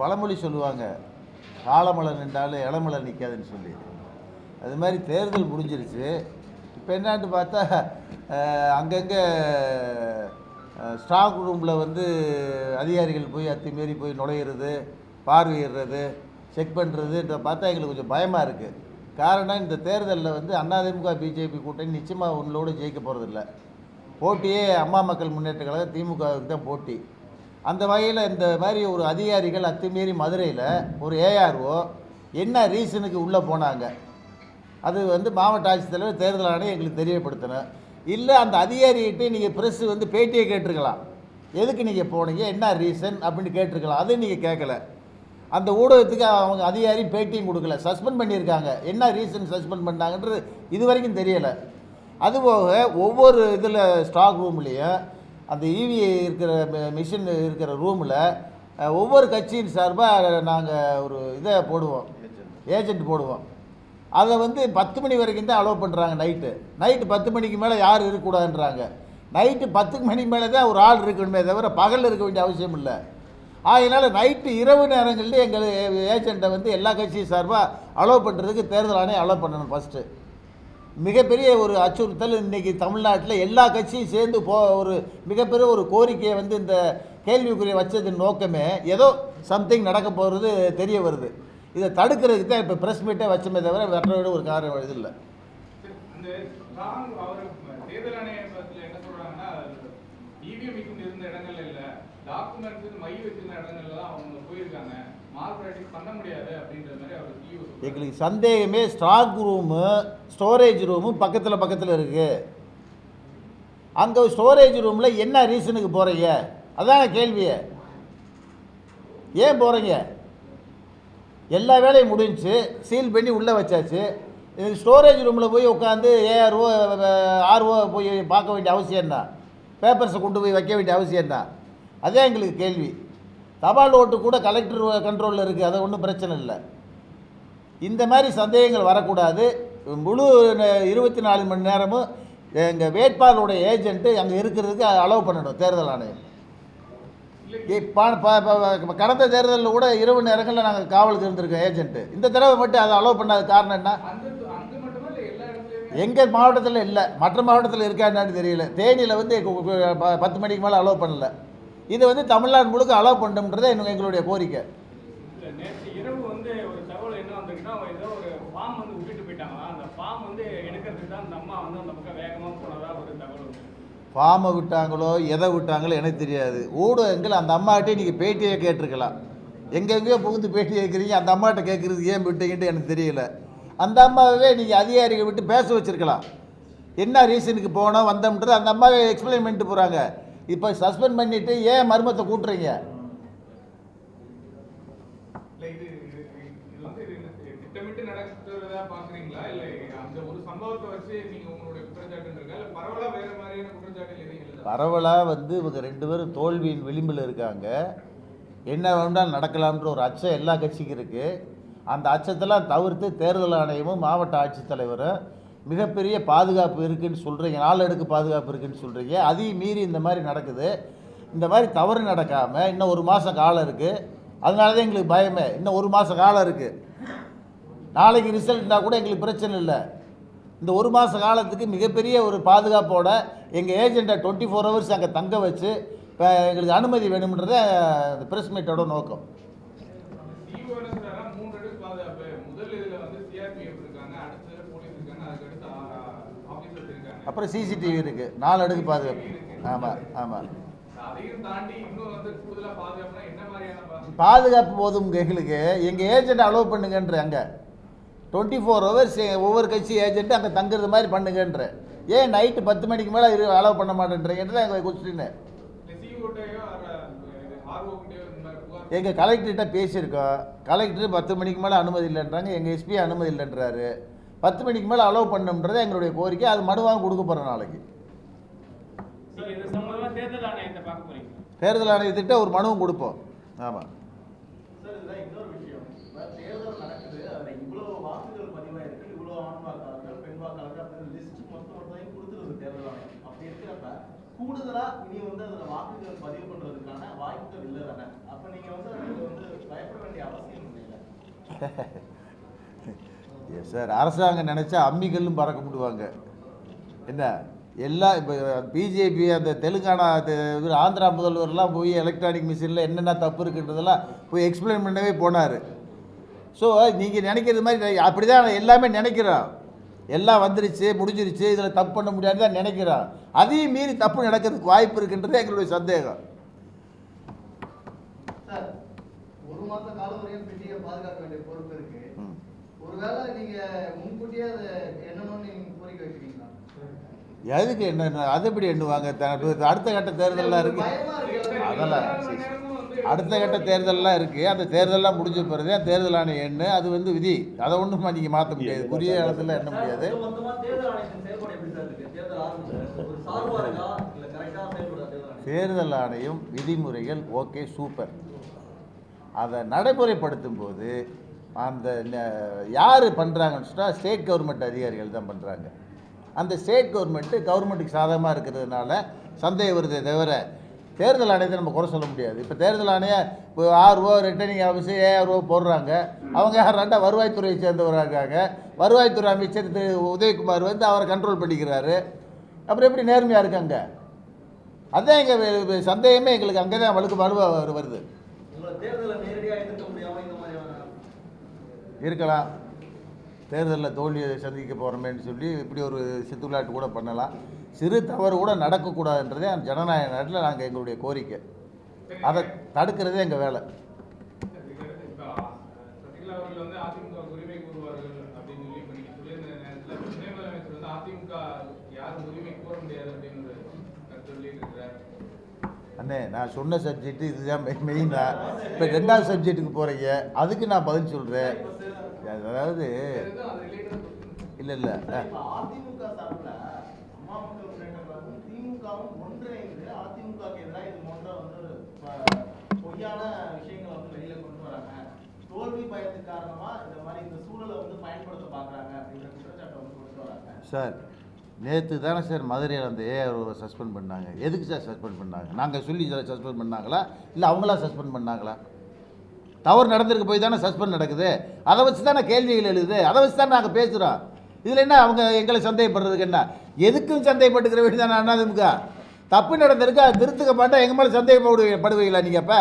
பழமொழி சொல்லுவாங்க. காலமலை நின்றாலும் இளமலை நிற்காதுன்னு சொல்லி. அது மாதிரி தேர்தல் முடிஞ்சிருச்சு. இப்போ என்னான்னு பார்த்தா அங்கங்கே ஸ்டாக் ரூமில் வந்து அதிகாரிகள் போய் அத்துமீறி போய் நுழையிறது பார்வையிடுறது செக் பண்ணுறது பார்த்தா எங்களுக்கு கொஞ்சம் பயமாக இருக்குது காரணம் இந்த தேர்தலில் வந்து அதிமுக பிஜேபி கூட்டணி நிச்சயமாக உங்களோட ஜெயிக்க போகிறதில்ல போட்டியே அம்மா மக்கள் முன்னேற்ற கழகம் திமுகவுக்கு தான் போட்டி. அந்த வகையில் இந்த மாதிரி ஒரு அதிகாரிகள் அத்துமீறி மதுரையில் ஒரு ஏஆர்ஓ என்ன ரீசனுக்கு உள்ளே போனாங்க? அது வந்து மாவட்ட ஆட்சித்தலைவர் தேர்தல் ஆணையம் எங்களுக்கு தெரியப்படுத்தணும். இல்லை அந்த அதிகாரிகிட்டே நீங்கள் ப்ரெஸ்ஸு வந்து பேட்டியை கேட்டிருக்கலாம். எதுக்கு நீங்கள் போனீங்க? என்ன ரீசன் அப்படின்னு கேட்டிருக்கலாம். அது நீங்கள் கேட்கல அந்த ஊடகத்துக்கு அவங்க அதிகாரி பேட்டியும் கொடுக்கல. சஸ்பெண்ட் பண்ணியிருக்காங்க. என்ன ரீசன் சஸ்பெண்ட் பண்ணாங்கன்றது இது வரைக்கும் தெரியலை. அதுபோக ஒவ்வொரு இதில் ஸ்டாக் ரூம்லேயும் அந்த இவி இருக்கிற மிஷின் இருக்கிற ரூமில் ஒவ்வொரு கட்சியின் சார்பாக நாங்கள் ஒரு இதை போடுவோம். ஏஜென்ட் போடுவோம். அதை வந்து பத்து மணி வரைக்கும் தான் அலோவ் பண்ணுறாங்க நைட்டு நைட்டு பத்து மணிக்கு மேலே யாரும் இருக்கக்கூடாதுன்றாங்க. நைட்டு பத்து மணிக்கு மேலே தான் ஒரு ஆள் இருக்கணுமே தவிர பகலில் இருக்க வேண்டிய அவசியம் இல்லை. அதனால் நைட்டு இரவு நேரங்களில் எங்கள் ஏஜெண்ட்டை வந்து எல்லா கட்சியும் சார்பாக அலோவ் பண்ணுறதுக்கு தேர்தல் ஆணையம் அலோவ் பண்ணணும் ஃபஸ்ட்டு மிகப்பெரிய ஒரு அச்சுறுத்தல். இன்றைக்கி தமிழ்நாட்டில் எல்லா கட்சியும் சேர்ந்து போ ஒரு மிகப்பெரிய ஒரு கோரிக்கையை வந்து இந்த கேள்விக்குரிய வச்சதின் நோக்கமே ஏதோ சம்திங் நடக்க போகிறது தெரிய வருது. இதை தடுக்கிறதுக்கு தான் இப்போ ப்ரெஸ் மீட்டே வச்சமே தவிர வெற்றோட ஒரு காரணம் இது இல்லை. இருந்த இடங்கள்ல மை வச்சிருந்த இடங்கள்ல தான் அவங்க போயிருக்காங்க. எங்களுக்கு சந்தேகமே ஸ்டாக் ரூமு ஸ்டோரேஜ் ரூமு பக்கத்தில் பக்கத்தில் இருக்குது அங்கே ஸ்டோரேஜ் ரூமில் என்ன ரீசனுக்கு போகிறீங்க அதான் கேள்வியே ஏன் போகிறீங்க எல்லா வேலையும் முடிஞ்சுச்சு சீல் பண்ணி உள்ளே வச்சாச்சு. ஸ்டோரேஜ் ரூமில் போய் உட்காந்து ஏஆர்ஓ ஆர்ஓ போய் பார்க்க வேண்டிய அவசியம் தான் பேப்பர்ஸை கொண்டு போய் வைக்க வேண்டிய அவசியம் தான் அதே எங்களுக்கு கேள்வி. தபால் ஓட்டு கூட கலெக்டர் கண்ட்ரோலில் இருக்குது அது ஒன்றும் பிரச்சனை இல்லை. இந்த மாதிரி சந்தேகங்கள் வரக்கூடாது. முழு ந- இருபத்தி நாலு மணி நேரமும் எங்கள் வேட்பாளருடைய ஏஜென்ட்டு அங்கே இருக்கிறதுக்கு அலோவ் பண்ணணும் தேர்தல் ஆணையம். இப்போ கடந்த தேர்தலில் கூட இரவு நேரங்களில் நாங்கள் காவலுக்கு இருந்திருக்கோம் ஏஜென்ட்டு இந்த தடவை மட்டும் அதை அலோவ் பண்ணாத காரணம் என்ன? எங்கள் மாவட்டத்தில் இல்லை மற்ற மாவட்டத்தில் இருக்கா என்னன்னு தெரியல. தேனியில் வந்து ப- பத்து மணிக்கு மேலே அலோவ் பண்ணல. இது வந்து தமிழ்நாடு முழுக்க அலோவ் பண்ணணுன்றதே எங்க- எங்களுடைய கோரிக்கை. இல்ல, நேற்று இரவு வந்து ஒரு தகவல் என்ன வந்திருக்குன்னா ஏதோ ஒரு ஃபார்ம் வந்து விட்டுட்டு போயிட்டாங்களா? அந்த ஃபார்ம் வந்து எடுக்கிறதுக்கு தான் அந்த அம்மா வந்து அந்த பக்கம் வேகமாக போனதா ஒரு தகவல் வந்து. ஃபார்மை விட்டாங்களோ எதை விட்டாங்களோ எனக்கு தெரியாது. ஊடகங்கள் அந்த அம்மாகிட்டே நீங்கள் பேட்டியை கேட்டிருக்கலாம். எங்கெங்கேயோ புகுந்து பேட்டி கேட்குறீங்க அந்த அம்மாட்ட கேட்குறது ஏன் விட்டீங்கன்ட்டு எனக்கு தெரியல. அந்த அம்மாவே நீங்கள் அதிகாரிகள் விட்டு பேச வச்சுருக்கலாம். என்ன ரீசனுக்கு போனோம் வந்தோம்ன்றது அந்த அம்மாவே எக்ஸ்பிளைன் பண்ணிட்டு போகிறாங்க இப்போ சஸ்பெண்ட் பண்ணிவிட்டு ஏன் மர்மத்தை கூட்டுறீங்க? பரவலாக வந்து இவங்க ரெண்டு பேரும் தோல்வியின் விளிம்பில் இருக்காங்க. என்ன வேணாலும் நடக்கலாம்ன்ற ஒரு அச்சம் எல்லா கட்சிக்கும் இருக்குது அந்த அச்சத்தெல்லாம் தவிர்த்து தேர்தல் ஆணையமும் மாவட்ட ஆட்சித்தலைவரும் மிகப்பெரிய பாதுகாப்பு இருக்குதுன்னு சொல்கிறீங்க நாளடுக்கு பாதுகாப்பு இருக்குதுன்னு சொல்கிறீங்க அதையும் மீறி இந்த மாதிரி நடக்குது. இந்த மாதிரி தவறு நடக்காமல் இன்னும் ஒரு மாதம் காலம் இருக்குது அதனால தான் எங்களுக்கு பயமே. இன்னும் ஒரு மாதம் காலம் இருக்குது நாளைக்கு ரிசல்ட்னா கூட எங்களுக்கு பிரச்சனை இல்லை. இந்த ஒரு மாத காலத்துக்கு மிகப்பெரிய ஒரு பாதுகாப்போட எங்கள் ஏஜெண்ட்டை டுவெண்ட்டி ஃபோர் ஹவர்ஸ் அங்கே தங்க வச்சு இப்போ எங்களுக்கு அனுமதி வேணும்ன்றத இந்த ப்ரெஸ் மீட்டோட நோக்கம் சிஇஓ என்ன சொல்றாருன்னா மூன்று அடுக்கு பாதுகாப்பு முதல் இதுல வந்து சிஆர்பிஎஃப் இருக்காங்க அடுத்ததுல போலீஸ் இருக்காங்க அதுக்கு அடுத்து ஆபீசர்ஸ் இருக்காங்க அப்புறம் சிசிடிவி இருக்குது நாலு அடுக்கு பாதுகாப்பு. ஆமாம் ஆமாம் பாதுகாப்பு போதும் எங்களுக்கு. எங்கள் ஏஜெண்ட் அலோவ் பண்ணுங்கன்ற அங்கே. டுவெண்ட்டி ஃபோர் ஹவர்ஸ் ஒவ்வொரு கட்சி ஏஜென்ட் அங்கே தங்குறது மாதிரி பண்ணுங்கன்ற. ஏன் நைட்டு பத்து மணிக்கு மேலே இரு அலோவ் பண்ண மாட்டேன்றீங்கன்றது எங்கள் கொஸ்டின் எங்கள் கலெக்டர்கிட்ட பேசியிருக்கோம். கலெக்டர் பத்து மணிக்கு மேலே அனுமதி இல்லைன்றாங்க. எங்கள் எஸ்பி அனுமதி இல்லைன்றாரு. பத்து மணிக்கு மேலே அலோவ் பண்ணணுன்றது எங்களுடைய கோரிக்கை. அது மனுவாக கொடுக்க போகிறோம் நாளைக்கு. நீங்க இது சம்பந்தமா தேர்தல் ஆணையத்திட்ட ஒரு மனுவும் கொடுப்போம். ஆமாம் சார் இதுதான் இன்னொரு விஷயம். இப்ப தேர்தல் நடக்குது அதுல இவ்வளவு வாக்குகள் பதிவாயிருக்கு இவ்வளவு ஆண் வாக்காளர்கள் பெண் வாக்காளர்கள் அப்படின்னு லிஸ்ட் மொத்த மொத்தத்தையும் கொடுத்துருது தேர்தல் ஆணையம். அப்படி இருக்கிறப்ப கூடுதலா இனி வந்து அதுல வாக்குகள் பதிவு பண்றதுக்கான வாய்ப்புகள் இல்லை தானே அப்ப நீங்க வந்து அதுல வந்து அவசியம் இல்லை. எஸ் சார் அரசாங்கம் நினச்சா அம்மிக்கல்லும் பறக்க விடுவாங்க என்ன? எல்லா இப்போ பிஜேபி அந்த தெலுங்கானா தெ- இது ஆந்திரா முதல்வர்லாம் போய் எலக்ட்ரானிக் மிஷினில் என்னென்ன தப்பு இருக்குன்றதெல்லாம் போய் எக்ஸ்பிளைன் பண்ணவே போனார். ஸோ நீங்கள் நினைக்கிறது மாதிரி அப்படி தான் எல்லாமே நினைக்கிறோம் எல்லாம் வந்துருச்சு முடிஞ்சிருச்சு இதில் தப்பு பண்ண முடியாது தான் நினைக்கிறான். அதையும் மீறி தப்பு நடக்கிறதுக்கு வாய்ப்பு இருக்குன்றது எங்களுடைய சந்தேகம். ஒரு மாத காலம் வரையும் பாதுகாக்க வேண்டிய பொறுப்பு இருக்கு. ஒருவேளை நீங்க முன்கூட்டியே அதை எண்ணணும்னு நீங்க கோரிக்கை வைக்கிறீங்களா? எதுக்கு என்ன அது எப்படி எண்ணுவாங்க? அடுத்த கட்ட தேர்தல்லாம் இருக்கு. பயமா இருக்கு அதெல்லாம் அடுத்த கட்ட தேர்தல்லாம் இருக்குது அந்த தேர்தல்லாம் முடிஞ்ச பிறகு தான் தேர்தல் ஆணையம் எண்ணு அது வந்து விதி. அதை ஒன்றும் நீங்கள் மாற்ற முடியாது? குறுகிய இடத்துல எண்ண முடியாது. தேர்தல் ஆணையம்? விதிமுறைகள் ஓகே சூப்பர். அதை நடைமுறைப்படுத்தும் போது அந்த யார் பண்ணுறாங்கன்னு சொன்னால் ஸ்டேட் கவர்மெண்ட் அதிகாரிகள் தான் பண்ணுறாங்க அந்த ஸ்டேட் கவர்மெண்ட்டு கவர்மெண்ட்டுக்கு சாதகமாக இருக்கிறதுனால சந்தேகம் வருதே தவிர தேர்தல் ஆணையத்தை நம்ம குறை சொல்ல முடியாது. இப்போ தேர்தல் ஆணையம் இப்போ ஆறுரூவா ரிட்டர்னிங் ஆஃபீஸு ஏஆர்ஓ போடுறாங்க. அவங்க ரெண்டா வருவாய்த்துறையை சேர்ந்தவராக வருவாய்த்துறை அமைச்சர் திரு உதயகுமார் வந்து அவரை கண்ட்ரோல் பண்ணிக்கிறாரு. அப்புறம் எப்படி நேர்மையாக இருக்காங்க? அதுதான் எங்கள் சந்தேகமே எங்களுக்கு அங்கே தான் வலுக்கு வலுவாக வருது உங்களை தேர்தலை நேரடியா எதிர்க்க முடியாம இந்த மாதிரியான இருக்கலாம். தேர்தலில் தோல்வியை சந்திக்க போகிறோமேன்னு சொல்லி இப்படி ஒரு சித்துவிளையாட்டு கூட பண்ணலாம். சிறு தவறு கூட நடக்கக்கூடாதுன்றதே அந்த ஜனநாயக நாட்டில் நாங்கள் எங்களுடைய கோரிக்கை. அதை தடுக்கிறதே எங்கள் வேலை. அண்ணே நான் சொன்ன சப்ஜெக்ட் இதுதான் மெயினா இப்போ ரெண்டாவது சப்ஜெக்ட்டுக்கு போகிறீங்க அதுக்கு நான் பதில் சொல்கிறேன் அதாவது இல்லை இல்லை சார் நேற்று தானே சார் மதுரையில் அந்த ஏஆர்ஓவை சஸ்பெண்ட் பண்ணாங்க. எதுக்கு சார் சஸ்பெண்ட் பண்ணாங்க? நாங்கள் சொல்லி சஸ்பெண்ட் பண்ணாங்களா? இல்லை அவங்களா சஸ்பெண்ட் பண்ணாங்களா? தவறு நடந்திருக்கு போய் தானே சஸ்பெண்ட் நடக்குது. அதை வச்சு தானே கேள்விகள் எழுது. அதை வச்சு தான் நாங்கள் பேசுகிறோம் இதில் என்ன அவங்க எங்களை சந்தேகப்படுறதுக்கு என்ன? எதுக்கும் சந்தேகப்பட்டுக்கிற வேண்டியதானே அண்ணாதிமுக தப்பு நடந்திருக்கு அதை திருத்துக்க மாட்டேன் எங்கள் மேலே சந்தேகப்படுவீங்க படுவீங்களா நீங்கள் இப்போ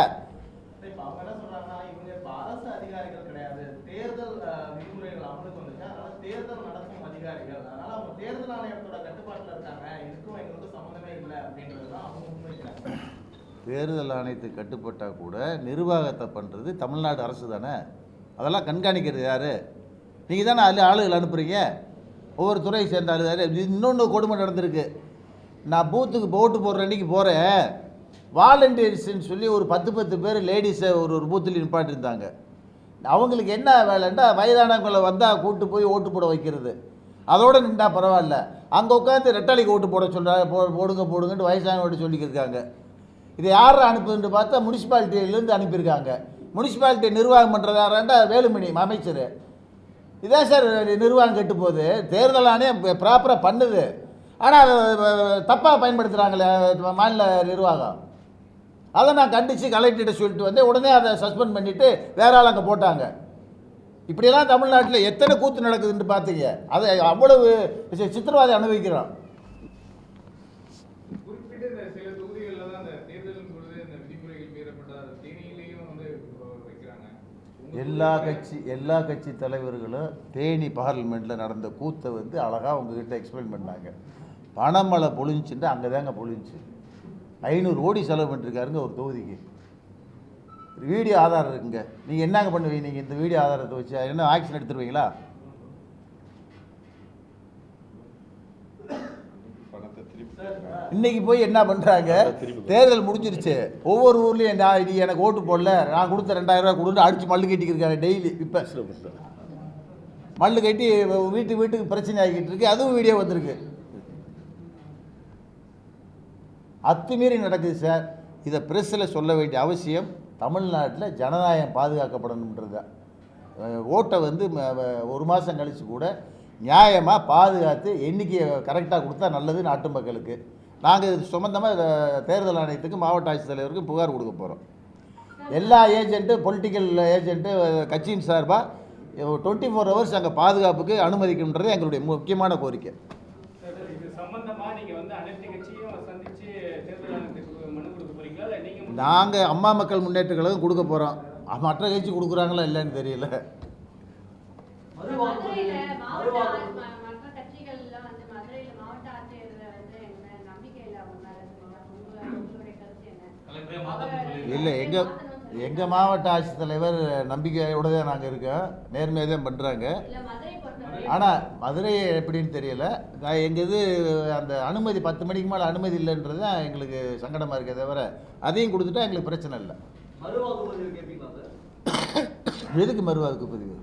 அவங்க என்ன சொல்றாங்கன்னா இவங்க இப்ப அரசு அதிகாரிகள் கிடையாது தேர்தல் அஹ், விதிமுறைகள் அமலுக்கு வந்துச்சு அதனால தேர்தல் நடத்தும் அதிகாரிகள் அதனால அவங்க தேர்தல் ஆணையத்தோட கட்டுப்பாட்டுல இருக்காங்க இதுக்கும் எங்களுக்கும் சம்மந்தமே இல்லை அப்படின்றதுதான் அவங்க முன்வைக்கிறாங்க தேர்தல் ஆணையத்துக்கு கட்டுப்பட்டால் கூட நிர்வாகத்தை பண்ணுறது தமிழ்நாடு அரசு தானே? அதெல்லாம் கண்காணிக்கிறது யார்? நீங்கள் தானே அதில் ஆளுகள் அனுப்புகிறீங்க ஒவ்வொரு துறையை சேர்ந்த ஆளு இன்னொன்று கொடுமை நடந்திருக்கு. நான் பூத்துக்கு ஓட்டு போடுற அன்றைக்கி போகிறேன் வாலண்டியர்ஸ்ன்னு சொல்லி ஒரு பத்து பத்து பேர் லேடிஸை ஒரு ஒரு பூத்தில் நிப்பாட்டிருந்தாங்க. அவங்களுக்கு என்ன வேலைன்னா வயதானவங்களை வந்தால் கூட்டு போய் ஓட்டு போட வைக்கிறது. அதோடு நின்றா பரவாயில்ல. அங்கே உட்காந்து ரெட்டாளிக்கு ஓட்டு போட சொல்கிறாங்க போ போடுங்க போடுங்கன்ட்டு வயசானவங்க சொல்லிக்கிருக்காங்க இதை யார் அனுப்புதுன்னு பார்த்தா முனிசிபாலிட்டியிலேருந்து அனுப்பியிருக்காங்க. முனிசிபாலிட்டி நிர்வாகம் பண்ணுறது யாராண்டா வேலுமணி அமைச்சர். இதான் சார் நிர்வாகம் கெட்டு போகுது தேர்தல் ஆணையம் ப்ராப்பராக பண்ணுது. ஆனால் தப்பாக பயன்படுத்துகிறாங்களே மாநில நிர்வாகம். அதை நான் கண்டித்து கலெக்டர்கிட்ட சொல்லிட்டு வந்து உடனே அதை சஸ்பெண்ட் பண்ணிவிட்டு வேற ஆள் அங்கே போட்டாங்க. இப்படியெல்லாம் தமிழ்நாட்டில் எத்தனை கூத்து நடக்குதுன்னு பார்த்தீங்க அதை அவ்வளவு சி- அனுபவிக்கிறோம் குறிப்பிட்ட இந்த சில தொகுதிகளில் தான் அந்த தேர்தலின் பொழுது இந்த விதிமுறைகள் மீறப்பட்டது தேனியிலையும் வந்து இப்போ வைக்கிறாங்க உங்க எல்லா கட்சி எல்லா கட்சி தலைவர்களும் தேனி பார்லிமெண்ட்டில் நடந்த கூத்தை வந்து அழகாக உங்ககிட்ட எக்ஸ்பிளைன் பண்ணாங்க. பணமழை பொழிஞ்சுட்டு அங்கே தாங்க பொழிஞ்சு. ஐநூறு கோடி செலவு பண்ணிருக்காருங்க ஒரு தொகுதிக்கு. வீடியோ ஆதாரம் இருக்குங்க. நீங்கள் என்னங்க பண்ணுவீங்க? நீங்கள் இந்த வீடியோ ஆதாரத்தை வச்சு என்ன ஆக்ஷன் எடுத்துருவீங்களா? இன்னைக்கு போய் என்ன பண்ணுறாங்க தேர்தல் முடிஞ்சிருச்சு. ஒவ்வொரு ஊர்லேயும் நான் நீ எனக்கு ஓட்டு போடல. நான் கொடுத்த ரெண்டாயிரம் ரூபாய் கொடுத்து அடித்து மல்லு கட்டிக்கிருக்காங்க டெய்லி. இப்போ மல்லு கட்டி வீட்டு வீட்டுக்கு பிரச்சனை ஆகிக்கிட்டு இருக்கு. அதுவும் வீடியோ வந்திருக்கு. அத்துமீறி நடக்குது சார். இதை ப்ரெஸ்ஸில் சொல்ல வேண்டிய அவசியம் தமிழ்நாட்டில் ஜனநாயகம் பாதுகாக்கப்படணுன்றது ஓட்டை வந்து ஒரு மாதம் கழித்து கூட நியாயமாக பாதுகாத்து எண்ணிக்கையை கரெக்டாக கொடுத்தா நல்லது நாட்டு மக்களுக்கு. நாங்கள் இது தேர்தல் ஆணையத்துக்கு மாவட்ட ஆட்சித்தலைவருக்கு புகார் கொடுக்க போகிறோம் எல்லா ஏஜென்ட்டு பொலிட்டிக்கல் ஏஜென்ட்டு கட்சியின் சார்பாக டுவெண்ட்டி ஃபோர் ஹவர்ஸ் அங்கே பாதுகாப்புக்கு அனுமதிக்கணுன்றது எங்களுடைய முக்கியமான கோரிக்கை. நாங்கள் அம்மா மக்கள் முன்னேற்ற கழகம் கொடுக்க போகிறோம் மற்ற கட்சி கொடுக்குறாங்களா இல்லைன்னு தெரியல. மதுரையில மாவட்ட ஆட்சி- ம- மற்ற கட்சிகள்லாம் வந்து மதுரையில மாவட்ட ஆட்சியர்ல வந்து எங்க மேல நம்பிக்கை இல்ல என்ன? எங்கள் எங்கள் மாவட்ட ஆட்சித்தலைவர் நம்பிக்கையோட தான் நாங்கள் இருக்கோம். நேர்மையாக தான் பண்ணுறாங்க ஆனால் மதுரை எப்படின்னு தெரியல. நான் எங்கள் இது அந்த அனுமதி பத்து மணிக்கு மேலே அனுமதி இல்லைன்றது தான் எங்களுக்கு சங்கடமாக இருக்கே தவிர அதையும் கொடுத்துட்டா எங்களுக்கு பிரச்சனை இல்லை. எதுக்கு மறுவாக்கு பதிவு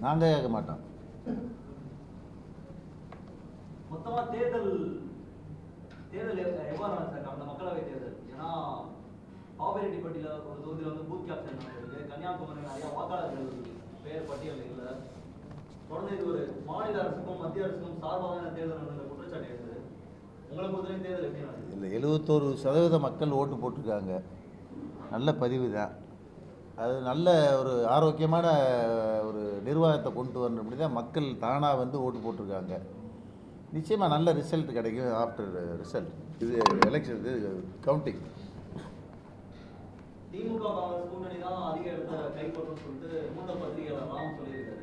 நாங்கள் கேட்க மாட்டோம் மொத்தமா தேர்தல் தேர்தல் எவ்- எவ்வாறு சார்? கடந்த மக்களவை தேர்தல். ஏன்னா பாப்பிரெட்டிப்பட்டியில் ஒரு தொகுதியில் வந்து பூத் கேப்சன் நடந்திருக்கு கன்னியாகுமரியில் நிறைய வாக்காளர்கள் பெயர் பட்டியல் இல்லை. தொடர்ந்து இது ஒரு மாநில அரசுக்கும் மத்திய அரசுக்கும் சார்பான தேர்தல் நடந்த குற்றச்சாட்டு இருக்குது உங்களை பொறுத்தவரை தேர்தல் எப்படி இல்லை எழுபத்தோரு சதவீத மக்கள் ஓட்டு போட்டிருக்காங்க. நல்ல பதிவு தான். அது நல்ல ஒரு ஆரோக்கியமான ஒரு நிர்வாகத்தை கொண்டு வரணும் அப்படி தான் மக்கள் தானாக வந்து ஓட்டு போட்டிருக்காங்க. நிச்சயமாக நல்ல ரிசல்ட் கிடைக்கும் ஆஃப்டர் ரிசல்ட் இது எலெக்ஷன் இது கவுண்டிங் திமுக காங்கிரஸ் கூட்டணி தான் அதிக இடத்த கைப்பற்றும் சொல்லிட்டு மூத்த பத்திரிகையாளர் ராம் சொல்லியிருக்காரு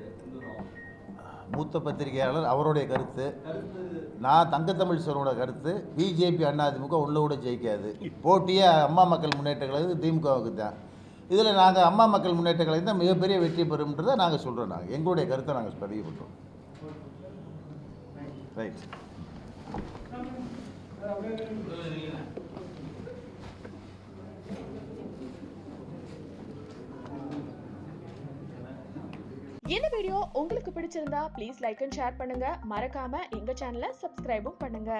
மூத்த பத்திரிகையாளர் அவருடைய கருத்து. கருத்து. நான் தங்கத்தமிழ் சரோட கருத்து. பிஜேபி அதிமுக உள்ள கூட ஜெயிக்காது. போட்டியே அம்மா மக்கள் முன்னேற்ற கழகம் திமுகவுக்கு தான். இதில் நாங்கள் அம்மா மக்கள் முன்னேற்ற கழகம் தான் மிகப்பெரிய வெற்றி பெறும்ன்றதை நாங்கள் சொல்கிறோம் நாங்கள். எங்களுடைய கருத்தை நாங்கள் பதிவு பண்ணுறோம் ரைட் இந்த வீடியோ உங்களுக்கு பிடிச்சிருந்தா ப்ளீஸ் லைக் அண்ட் ஷேர் பண்ணுங்க. மறக்காம எங்க சேனலை சப்ஸ்கிரைபும் பண்ணுங்க.